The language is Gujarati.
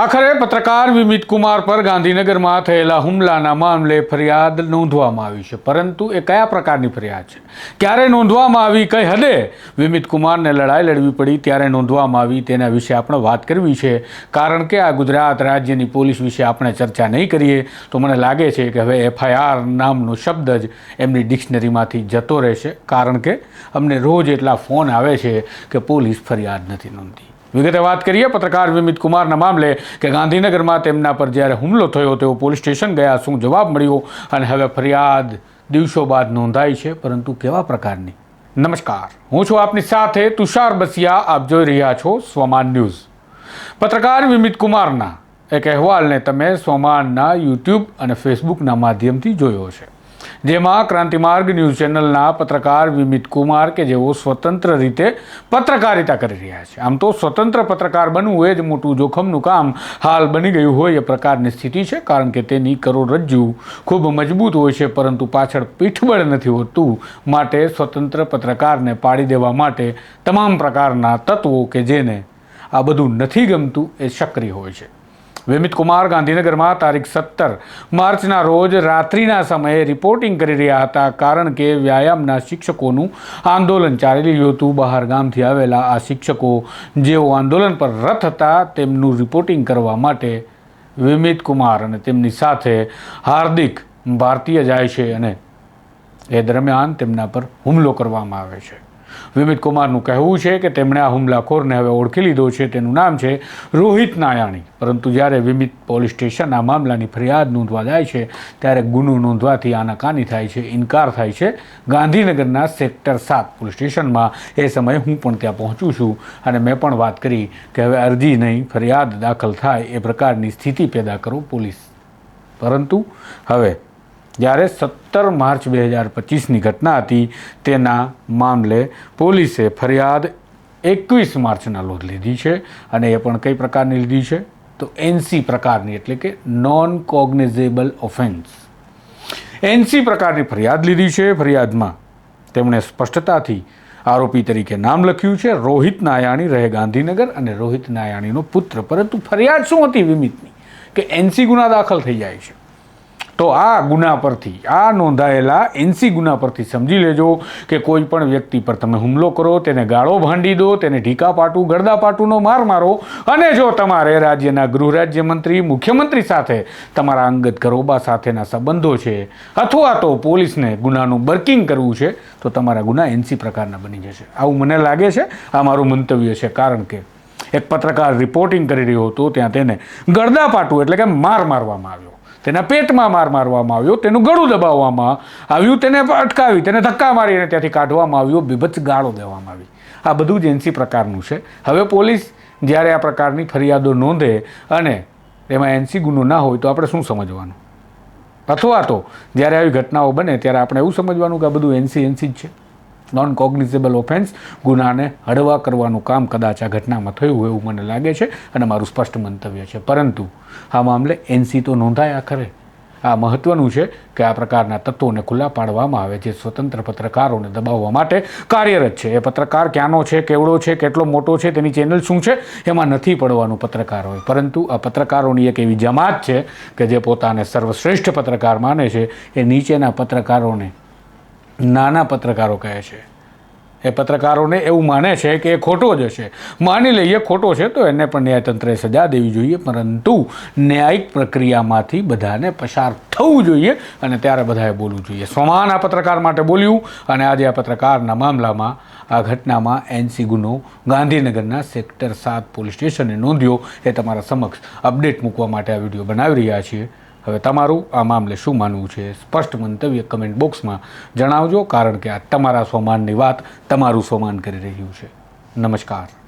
આખરે પત્રકાર વિમિત કુમાર પર ગાંધીનગરમાં થયેલા હુમલાના મામલે ફરિયાદ નોંધવામાં આવી છે. પરંતુ એ કયા પ્રકારની ફરિયાદ છે? ક્યારે નોંધવામાં આવી, કઈ હદે? વિમિત કુમારને લડાઈ લડવી પડી, ત્યારે નોંધવામાં આવી તેના વિશે આપણે વાત કરવી છે. કારણ કે આ ગુજરાત રાજ્યની પોલીસ વિશે આપણે ચર્ચા નહીં કરીએ, તો મને લાગે છે કે હવે એફઆઈઆર નામનો શબ્દ જ એમની ડિક્શનરીમાંથી જતો રહેશે. કારણ કે અમને રોજ એટલા ફોન આવે છે કે પોલીસ ફરિયાદ નથી નોંધી. વિગતે વાત કરીએ, પત્રકાર વિમિત કુમારના મામલે કે ગાંધીનગરમાં તેમના પર જ્યારે હુમલો થયો તેઓ પોલીસ સ્ટેશન ગયા, શું જવાબ મળ્યો અને હવે ફરિયાદ દિવસો બાદ નોંધાઈ છે, પરંતુ કેવા પ્રકારની? નમસ્કાર. હું છું આપની સાથે તુષાર બસિયા, આપ જોઈ રહ્યા છો સ્વમાન ન્યૂઝ. પત્રકાર વિમિત કુમારના એક અહેવાલને તમે સ્વમાનના યુટ્યુબ અને ફેસબુકના માધ્યમથી જોયો છે જેમાં ક્રાંતિમાર્ગ ન્યૂઝ ચેનલના પત્રકાર વિમિત કુમાર કે જેઓ સ્વતંત્ર રીતે પત્રકારિતા કરી રહ્યા છે. આમ તો સ્વતંત્ર પત્રકાર બનવું એ જ મોટું જોખમનું કામ હાલ બની ગયું હોય એ પ્રકારની સ્થિતિ છે, કારણ કે તેની કરોડરજ્જુ ખૂબ મજબૂત હોય છે, પરંતુ પાછળ પીઠબળ નથી હોતું માટે સ્વતંત્ર પત્રકારને પાડી દેવા માટે તમામ પ્રકારના તત્વો કે જેને આ બધું નથી ગમતું એ સક્રિય હોય છે. વિમિત કુમાર ગાંધીનગરમાં તારીખ સત્તર માર્ચના રોજ રાત્રિના સમયે રિપોર્ટિંગ કરી રહ્યા હતા. કારણ કે વ્યાયામના શિક્ષકોનું આંદોલન ચાલી રહ્યું હતું. બહાર ગામથી આવેલા આ શિક્ષકો જેઓ આંદોલન પર રથ હતા તેમનું રિપોર્ટિંગ કરવા માટે વિમિત કુમાર અને તેમની સાથે હાર્દિક ભારતીય જાય છે અને એ દરમિયાન તેમના પર હુમલો કરવામાં આવે છે. વિમિત કુમારનું કહેવું છે કે તેમણે આ હુમલાખોરને હવે ઓળખી લીધો છે, તેનું નામ છે રોહિત નાયાણી. પરંતુ જ્યારે વિમિત પોલીસ સ્ટેશન આ મામલાની ફરિયાદ નોંધવા જાય છે, ત્યારે ગુનો નોંધવાથી આનાકાની થાય છે, ઇનકાર થાય છે. ગાંધીનગરના સેક્ટર સાત પોલીસ સ્ટેશનમાં એ સમયે હું પણ ત્યાં પહોંચું છું અને મેં પણ વાત કરી કે હવે અરજી નહીં, ફરિયાદ દાખલ થાય એ પ્રકારની સ્થિતિ પેદા કરો પોલીસ. પરંતુ હવે જ્યારે સત્તર માર્ચ બે હજાર પચીસની ઘટના હતી, તેના મામલે પોલીસે ફરિયાદ એકવીસ માર્ચના લોધ લીધી છે અને એ પણ કઈ પ્રકારની લીધી છે? તો એનસી પ્રકારની, એટલે કે નોન કોગ્નેઝેબલ ઓફેન્સ એનસી પ્રકારની ફરિયાદ લીધી છે. ફરિયાદમાં તેમણે સ્પષ્ટતાથી આરોપી તરીકે નામ લખ્યું છે. રોહિત નાયાણી રહે ગાંધીનગર અને રોહિત નાયાણીનો પુત્ર. પરંતુ ફરિયાદ શું હતી વિમિતની? કે એનસી ગુના દાખલ થઈ જાય છે. તો આ ગુના પરથી, આ નોંધાયેલા એનસી ગુના પરથી સમજી લેજો કે કોઈ પણ વ્યક્તિ પર તમે હુમલો કરો, તેને ગાળો ભાંડી દો, તેને ઢીકા પાટું, ગરદા પાટુનો માર મારો અને જો તમારે રાજ્યના ગૃહ રાજ્યમંત્રી, મુખ્યમંત્રી સાથે તમારા અંગત ગરોબા સાથેના સંબંધો છે અથવા તો પોલીસને ગુનાનું બર્કિંગ કરવું છે, તો તમારા ગુના એનસી પ્રકારના બની જશે. આવું મને લાગે છે, આ મારું મંતવ્ય છે. કારણ કે એક પત્રકાર રિપોર્ટિંગ કરી રહ્યો હતો, ત્યાં તેને ગરદા પાટું એટલે કે માર મારવામાં આવ્યો. તેના પેટમાં માર મારવામાં આવ્યો, તેનું ગળું દબાવવામાં આવ્યું, તેને અટકાવી, તેને ધક્કા મારીને ત્યાંથી કાઢવામાં આવ્યો, બીભત્સ ગાળો દેવામાં આવી. આ બધું જ એનસી પ્રકારનું છે. હવે પોલીસ જ્યારે આ પ્રકારની ફરિયાદો નોંધે અને એમાં એનસી ગુનો ના હોય તો આપણે શું સમજવાનું? અથવા તો જ્યારે આવી ઘટનાઓ બને ત્યારે આપણે એવું સમજવાનું કે આ બધું એનસી એનસી જ છે. નોન કોગ્નિઝેબલ ઓફેન્સ ગુનાને હળવા કરવાનું કામ કદાચ આ ઘટનામાં થયું એવું મને લાગે છે અને મારું સ્પષ્ટ મંતવ્ય છે. પરંતુ આ મામલે એનસી તો નોંધાયા ખરે. આ મહત્વનું છે કે આ પ્રકારના તત્વોને ખુલ્લા પાડવામાં આવે જે સ્વતંત્ર પત્રકારોને દબાવવા માટે કાર્યરત છે. એ પત્રકાર ક્યાંનો છે, કેવડો છે, કેટલો મોટો છે, તેની ચેનલ શું છે, એમાં નથી પડવાનું પત્રકાર હોય. પરંતુ આ પત્રકારોની એક એવી જમાત છે કે જે પોતાને સર્વશ્રેષ્ઠ પત્રકાર માને છે. એ નીચેના પત્રકારોને નાના પત્રકારો કહે છે. એ પત્રકારોને એવું માને છે કે એ ખોટો જ હશે. માની લઈએ ખોટો છે તો એને પણ ન્યાયતંત્રે સજા દેવી જોઈએ, પરંતુ ન્યાયિક પ્રક્રિયામાંથી બધાને પસાર થવું જોઈએ અને ત્યારે બધાએ બોલવું જોઈએ. સમાન આ પત્રકાર માટે બોલ્યું અને આજે આ પત્રકારના મામલામાં આ ઘટનામાં એનસી ગુનો ગાંધીનગરના સેક્ટર સાત પોલીસ સ્ટેશને નોંધ્યો. એ તમારા સમક્ષ અપડેટ મૂકવા માટે આ વીડિયો બનાવી રહ્યા છીએ. હવે તમારું આ મામલે શું માનવું છે? સ્પષ્ટ મંતવ્ય કમેન્ટ બોક્સમાં જણાવજો, કારણ કે આ તમારા સ્વમાનની વાત તમારું સ્વમાન કરી રહ્યું છે. નમસ્કાર.